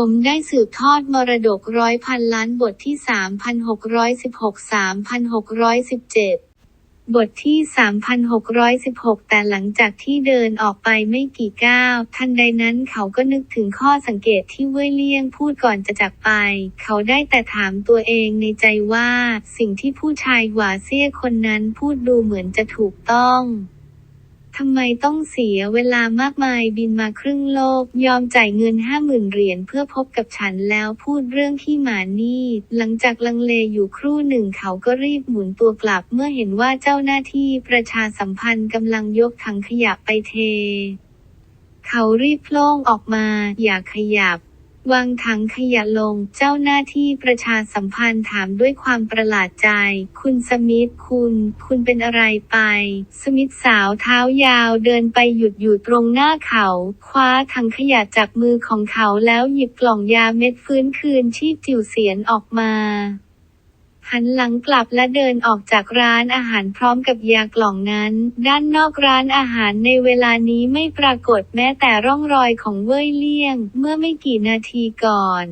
ผมได้สืบทอดมรดกร้อยพันล้านบทที่ 3,616 3,617 บทที่ 3,616 แต่หลังจากที่เดินออกไปไม่กี่ก้าว ทันใดนั้นเขาก็นึกถึงข้อสังเกตที่เว่ยเลี่ยงพูดก่อนจะจากไป เขาได้แต่ถามตัวเองในใจว่า สิ่งที่ผู้ชายหวาเสี้ยคนนั้นพูดดูเหมือนจะถูกต้อง ทำไมต้องเสียเวลามากมายบินมาครึ่งโลก ยอมจ่ายเงินห้าหมื่นเหรียญเพื่อพบกับฉันแล้วพูดเรื่องที่หมานี่ หลังจากลังเลอยู่ครู่หนึ่งเขาก็รีบหมุนตัวกลับเมื่อเห็นว่าเจ้าหน้าที่ประชาสัมพันธ์กำลังยกถังขยะไปเท เขารีบโล่งออกมา อย่าขยับ วางถังขยะลง เจ้าหน้าที่ประชาสัมพันธ์ถามด้วยความประหลาดใจ คุณสมิธคุณ คุณเป็นอะไรไป สมิธสาวเท้ายาวเดินไปหยุดอยู่ตรงหน้าเขา คว้าถังขยะจากมือของเขาแล้วหยิบกล่องยาเม็ดฟื้นคืนชีพจิ๋วเสียนออกมา หันหลังกลับและเดินออกจากร้านอาหารพร้อมกับยากล่องนั้น ด้านนอกร้านอาหารในเวลานี้ไม่ปรากฏแม้แต่ร่องรอยของเว่ยเลี่ยง เมื่อไม่กี่นาทีก่อน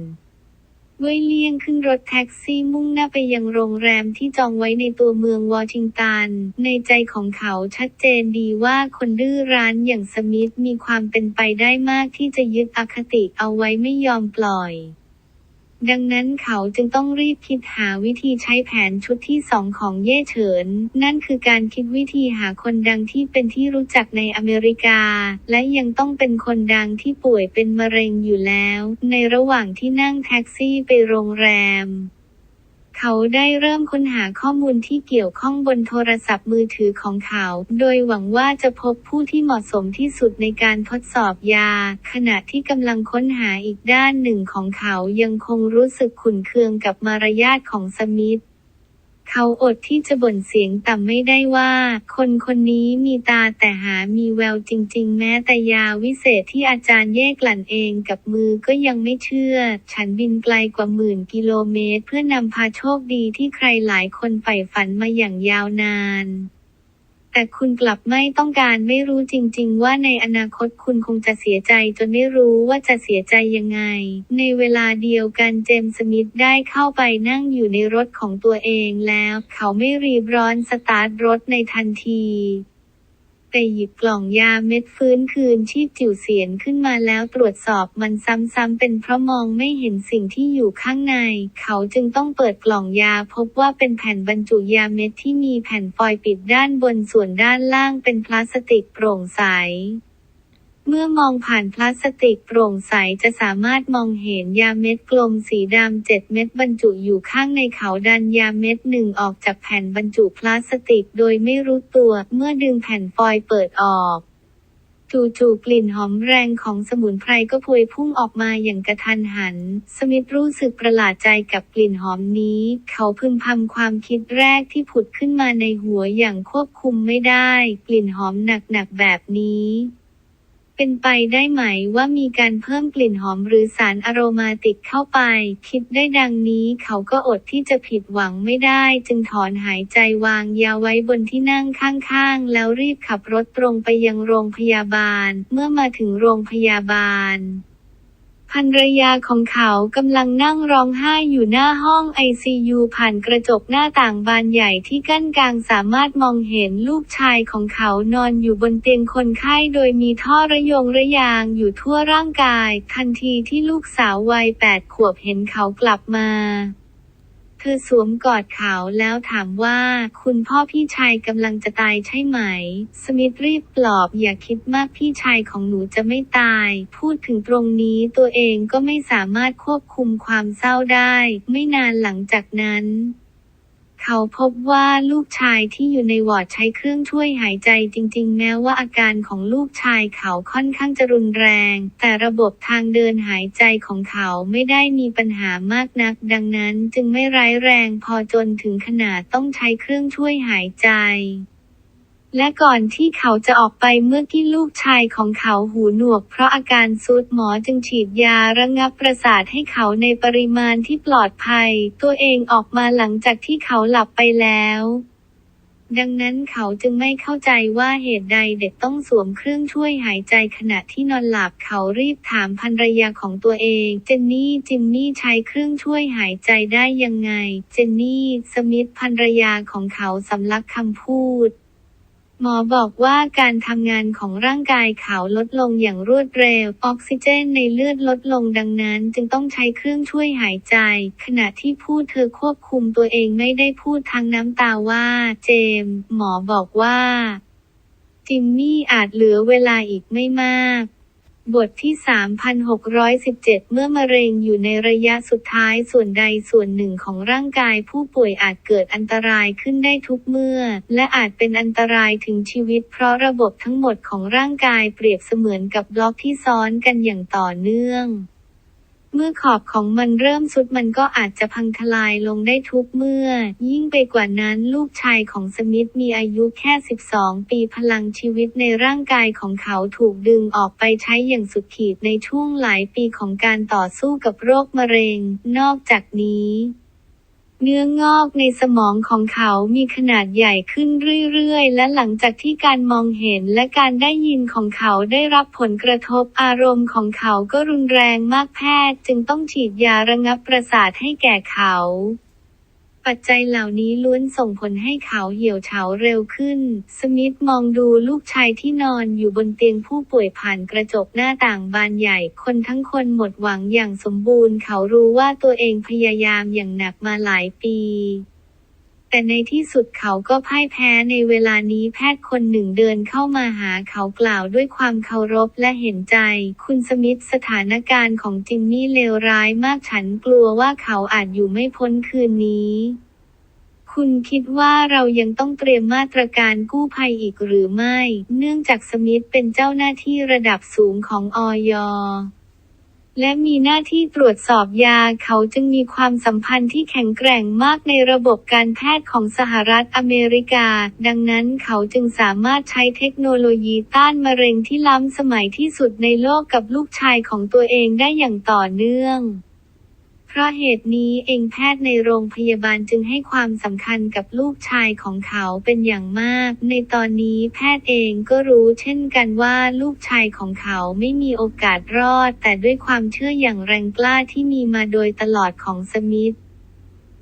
เว่ยเลี่ยงขึ้นรถแท็กซี่มุ่งหน้าไปยังโรงแรมที่จองไว้ในตัวเมืองวอชิงตัน ในใจของเขาชัดเจนดีว่าคนดื้อรั้นอย่างสมิธมีความเป็นไปได้มากที่จะยึดอคติเอาไว้ไม่ยอมปล่อย ดังนั้นเขาจึงต้องรีบคิดหาวิธีใช้แผนชุดที่สองของเย่เฉิน นั่นคือการคิดวิธีหาคนดังที่เป็นที่รู้จักในอเมริกา และยังต้องเป็นคนดังที่ป่วยเป็นมะเร็งอยู่แล้ว ในระหว่างที่นั่งแท็กซี่ไปโรงแรม เขาได้เริ่มค้นหาข้อมูลที่เกี่ยวข้องบนโทรศัพท์มือถือของเขา โดยหวังว่าจะพบผู้ที่เหมาะสมที่สุดในการทดสอบยา ขณะที่กำลังค้นหาอีกด้านหนึ่งของเขายังคงรู้สึกขุ่นเคืองกับมารยาทของสมิธ เขาอดที่จะบ่นเสียงต่ำไม่ได้ว่า คนคนนี้มีตาแต่หามีแววจริง ๆ แม้แต่ยาวิเศษที่อาจารย์แยกหลั่นเองกับมือก็ยังไม่เชื่อ ฉันบินไกลกว่าหมื่นกิโลเมตร เพื่อนำพาโชคดีที่ใครหลายคนใฝ่ฝันมาอย่างยาวนาน แต่คุณกลับไม่ต้องการไม่รู้จริง ๆ ว่าในอนาคตคุณคงจะเสียใจจนไม่รู้ว่าจะเสียใจยังไง ในเวลาเดียวกันเจมส์สมิธได้เข้าไปนั่งอยู่ในรถของตัวเองแล้ว เขาไม่รีบร้อนสตาร์ทรถในทันที แต่หยิบกล่องยาเม็ดฟื้นคืนชีพจิ๋วเสียนขึ้นมาแล้วตรวจสอบมันซ้ำๆเป็นเพราะมองไม่เห็นสิ่งที่อยู่ข้างใน เขาจึงต้องเปิดกล่องยาพบว่าเป็นแผ่นบรรจุยาเม็ดที่มีแผ่นฟอยล์ปิดด้านบนส่วนด้านล่างเป็นพลาสติกโปร่งใส เมื่อมองผ่านพลาสติกโปร่งใสจะสามารถมองเห็นยาเม็ดกลมสีดำเจ็ดเม็ดบรรจุอยู่ข้างในเขาดันยาเม็ดหนึ่งออกจากแผ่นบรรจุพลาสติกโดยไม่รู้ตัว เมื่อดึงแผ่นฟอยล์เปิดออกจู่ๆกลิ่นหอมแรงของสมุนไพรก็พวยพุ่งออกมาอย่างกระทันหัน สมิธรู้สึกประหลาดใจกับกลิ่นหอมนี้ เขาพึมพำความคิดแรกที่ผุดขึ้นมาในหัวอย่างควบคุมไม่ได้ กลิ่นหอมหนักๆแบบนี้ เป็นไปได้ไหมว่ามีการเพิ่มกลิ่นหอมหรือสารอโรมาติกเข้าไป คิดได้ดังนี้เขาก็อดที่จะผิดหวังไม่ได้ จึงถอนหายใจวางยาไว้บนที่นั่งข้างๆ แล้วรีบขับรถตรงไปยังโรงพยาบาล เมื่อมาถึงโรงพยาบาล ภรรยาของเขากำลังนั่งร้องไห้อยู่หน้าห้องไอซียูผ่านกระจกหน้าต่างบานใหญ่ที่กั้นกลางสามารถมองเห็นลูกชายของเขานอนอยู่บนเตียงคนไข้โดยมีท่อระยงระยางอยู่ทั่วร่างกาย ทันทีที่ลูกสาววัยแปดขวบเห็นเขากลับมา ธอสวมกอดเขาแล้วถามว่า คุณพ่อพี่ชายกำลังจะตายใช่ไหม สมิธรีบปลอบอย่าคิดมากพี่ชายของหนูจะไม่ตาย พูดถึงตรงนี้ตัวเองก็ไม่สามารถควบคุมความเศร้าได้ ไม่นานหลังจากนั้น เขาพบว่าลูกชายที่อยู่ในวอร์ดใช้เครื่องช่วยหายใจจริง ๆ แม้ว่าอาการของลูกชายเขาค่อนข้างจะรุนแรง แต่ระบบทางเดินหายใจของเขาไม่ได้มีปัญหามากนัก ดังนั้นจึงไม่ร้ายแรงพอจนถึงขนาดต้องใช้เครื่องช่วยหายใจ และก่อนที่เขาจะออกไปเมื่อกี้ลูกชายของเขาหูหนวก เพราะอาการซุดหมอจึงฉีดยาระงับประสาทให้เขาในปริมาณที่ปลอดภัย ตัวเองออกมาหลังจากที่เขาหลับไปแล้ว ดังนั้นเขาจึงไม่เข้าใจว่าเหตุใดเด็กต้องสวมเครื่องช่วยหายใจขณะที่นอนหลับเขารีบถามภรรยาของตัวเอง เจนนี่จิมมี่ใช้เครื่องช่วยหายใจได้ยังไง เจนนี่ สมิธภรรยาของเขาสำลักคำพูด หมอบอกว่าการทำงานของร่างกายเขาลดลงอย่างรวดเร็ว ออกซิเจนในเลือดลดลงดังนั้น จึงต้องใช้เครื่องช่วยหายใจ ขณะที่พูดเธอควบคุมตัวเองไม่ได้พูดทั้งน้ำตาว่า เจมส์หมอบอกว่า จิมมี่อาจเหลือเวลาอีกไม่มาก บทที่ 3,617 เมื่อมะเร็งอยู่ในระยะสุดท้ายส่วนใดส่วนหนึ่งของร่างกายผู้ป่วยอาจเกิดอันตรายขึ้นได้ทุกเมื่อ และอาจเป็นอันตรายถึงชีวิต เพราะระบบทั้งหมดของร่างกายเปรียบเสมือนกับบล็อกที่ซ้อนกันอย่างต่อเนื่อง เมื่อขอบของมันเริ่มสุดมันก็อาจจะพังทลายลงได้ทุกเมื่อ ยิ่งไปกว่านั้นลูกชายของสมิธมีอายุแค่ 12 ปีพลังชีวิตในร่างกายของเขาถูกดึงออกไปใช้อย่างสุดขีดในช่วงหลายปีของการต่อสู้กับโรคมะเร็ง นอกจากนี้ เนื้องอกในสมองของเขามีขนาดใหญ่ขึ้นเรื่อยๆ และหลังจากที่การมองเห็นและการได้ยินของเขาได้รับผลกระทบอารมณ์ของเขาก็รุนแรงมากแพทย์ จึงต้องฉีดยาระงับประสาทให้แก่เขา ปัจจัยเหล่านี้ล้วนส่งผลให้เขาเหี่ยวเฉาเร็วขึ้น สมิธมองดูลูกชายที่นอนอยู่บนเตียงผู้ป่วยผ่านกระจกหน้าต่างบานใหญ่ คนทั้งคนหมดหวังอย่างสมบูรณ์ เขารู้ว่าตัวเองพยายามอย่างหนักมาหลายปี แต่ในที่สุดเขาก็พ่ายแพ้ในเวลานี้แพทย์คนหนึ่งเดินเข้ามาหาเขากล่าวด้วยความเคารพและเห็นใจ คุณสมิธสถานการณ์ของจิมมี่เลวร้ายมากฉันกลัวว่าเขาอาจอยู่ไม่พ้นคืนนี้ คุณคิดว่าเรายังต้องเตรียมมาตรการกู้ภัยอีกหรือไม่ เนื่องจากสมิธเป็นเจ้าหน้าที่ระดับสูงของออย และมีหน้าที่ตรวจสอบยาเขาจึงมีความสัมพันธ์ที่แข็งแกร่งมากในระบบการแพทย์ของสหรัฐอเมริกา ดังนั้นเขาจึงสามารถใช้เทคโนโลยีต้านมะเร็งที่ล้ำสมัยที่สุดในโลกกับลูกชายของตัวเองได้อย่างต่อเนื่อง เพราะเหตุนี้เองแพทย์ในโรงพยาบาลจึงให้ความสำคัญกับลูกชายของเขาเป็นอย่างมาก ในตอนนี้แพทย์เองก็รู้เช่นกันว่าลูกชายของเขาไม่มีโอกาสรอด แต่ด้วยความเชื่ออย่างแรงกล้าที่มีมาโดยตลอดของสมิธ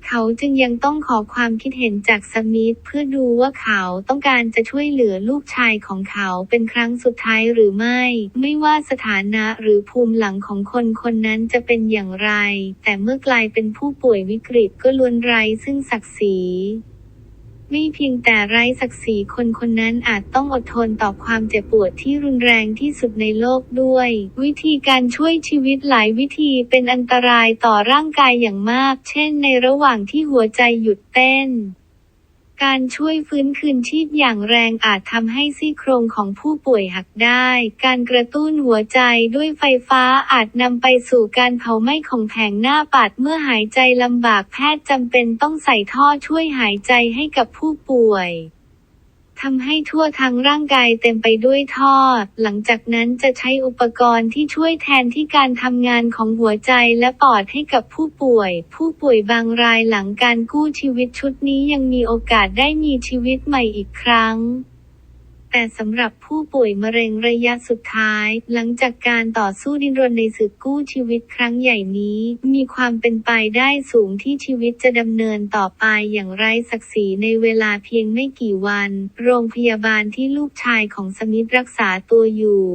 เขาจึงยังต้องขอความคิดเห็นจากสมิธเพื่อดูว่าเขาต้องการจะช่วยเหลือลูกชายของเขาเป็นครั้งสุดท้ายหรือไม่ ไม่ว่าสถานะหรือภูมิหลังของคนคนนั้นจะเป็นอย่างไร แต่เมื่อกลายเป็นผู้ป่วยวิกฤตก็ล้วนไร้ซึ่งศักดิ์ศรี ไม่เพียงแต่ไร้ศักดิ์ศรีคนคนนั้นอาจต้องอดทนต่อความเจ็บปวดที่รุนแรงที่สุดในโลกด้วย วิธีการช่วยชีวิตหลายวิธีเป็นอันตรายต่อร่างกายอย่างมาก เช่นในระหว่างที่หัวใจหยุดเต้น การช่วยฟื้นคืนชีพอย่างแรงอาจทำให้ซี่โครงของผู้ป่วยหักได้ การกระตุ้นหัวใจด้วยไฟฟ้าอาจนำไปสู่การเผาไหม้ของแผงหน้าปัดเมื่อหายใจลำบากแพทย์จำเป็นต้องใส่ท่อช่วยหายใจให้กับผู้ป่วย ทำให้ทั่วทั้งร่างกายเต็มไปด้วยท่อ หลังจากนั้นจะใช้อุปกรณ์ที่ช่วยแทนที่การทำงานของหัวใจและปอดให้กับผู้ป่วย ผู้ป่วยบางรายหลังการกู้ชีวิตชุดนี้ยังมีโอกาสได้มีชีวิตใหม่อีกครั้ง แต่สำหรับผู้ป่วยมะเร็งระยะสุดท้าย หลังจากการต่อสู้ดิ้นรนในศึกกู้ชีวิตครั้งใหญ่นี้ มีความเป็นไปได้สูงที่ชีวิตจะดำเนินต่อไปอย่างไร้ศักดิ์ศรีในเวลาเพียงไม่กี่วัน โรงพยาบาลที่ลูกชายของสมิธรักษาตัวอยู่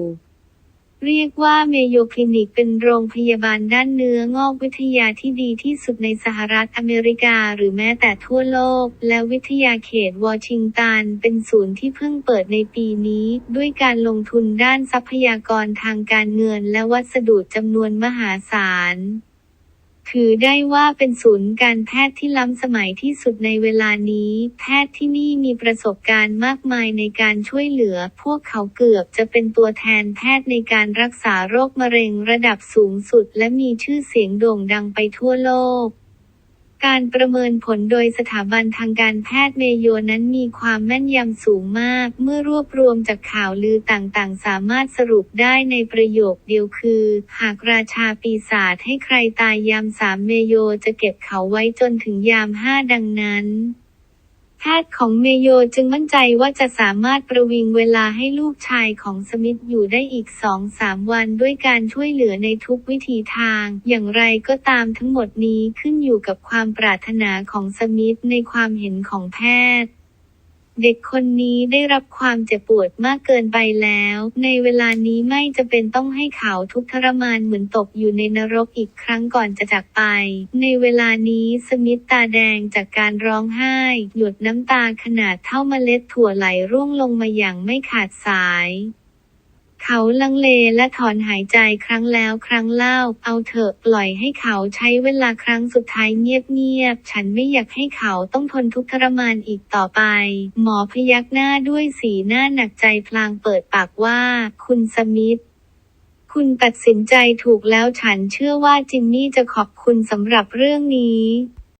เรียกว่าเมโยคลินิกเป็นโรงพยาบาลด้านเนื้องอกวิทยาที่ดีที่สุดในสหรัฐอเมริกาหรือแม้แต่ทั่วโลก และวิทยาเขตวอชิงตันเป็นศูนย์ที่เพิ่งเปิดในปีนี้ ด้วยการลงทุนด้านทรัพยากรทางการเงินและวัสดุจำนวนมหาศาล ถือได้ว่าเป็นศูนย์การแพทย์ที่ล้ำสมัยที่สุดในเวลานี้ แพทย์ที่นี่มีประสบการณ์มากมายในการช่วยเหลือ พวกเขาเกือบจะเป็นตัวแทนแพทย์ในการรักษาโรคมะเร็งระดับสูงสุด และมีชื่อเสียงโด่งดังไปทั่วโลก การประเมินผลโดยสถาบันทางการแพทย์เมโยนั้นมีความแม่นยำสูงมาก เมื่อรวบรวมจากข่าวลือต่างๆ สามารถสรุปได้ในประโยคเดียวคือ หากราชาปีศาจให้ใครตายยามสามเมโยจะเก็บเขาไว้จนถึงยามห้าดังนั้น แพทย์ของเมโยจึงมั่นใจว่าจะสามารถประวิงเวลาให้ลูกชายของสมิธอยู่ได้อีกสองสามวันด้วยการช่วยเหลือในทุกวิถีทาง อย่างไรก็ตามทั้งหมดนี้ขึ้นอยู่กับความปรารถนาของสมิธในความเห็นของแพทย์ เด็กคนนี้ได้รับความเจ็บปวดมากเกินไปแล้ว ในเวลานี้ไม่จะเป็นต้องให้เขาทุกข์ทรมานเหมือนตกอยู่ในนรกอีกครั้งก่อนจะจากไป ในเวลานี้สมิธตาแดงจากการร้องไห้ หยดน้ำตาขนาดเท่าเมล็ดถั่วไหลร่วงลงมาอย่างไม่ขาดสาย เขาลังเลและถอนหายใจครั้งแล้วครั้งเล่า เอาเถอะปล่อยให้เขาใช้เวลาครั้งสุดท้ายเงียบๆ ฉันไม่อยากให้เขาต้องทนทุกข์ทรมานอีกต่อไป หมอพยักหน้าด้วยสีหน้าหนักใจพลางเปิดปากว่า คุณสมิธคุณตัดสินใจถูกแล้วฉันเชื่อว่าจิมมี่จะขอบคุณสำหรับเรื่องนี้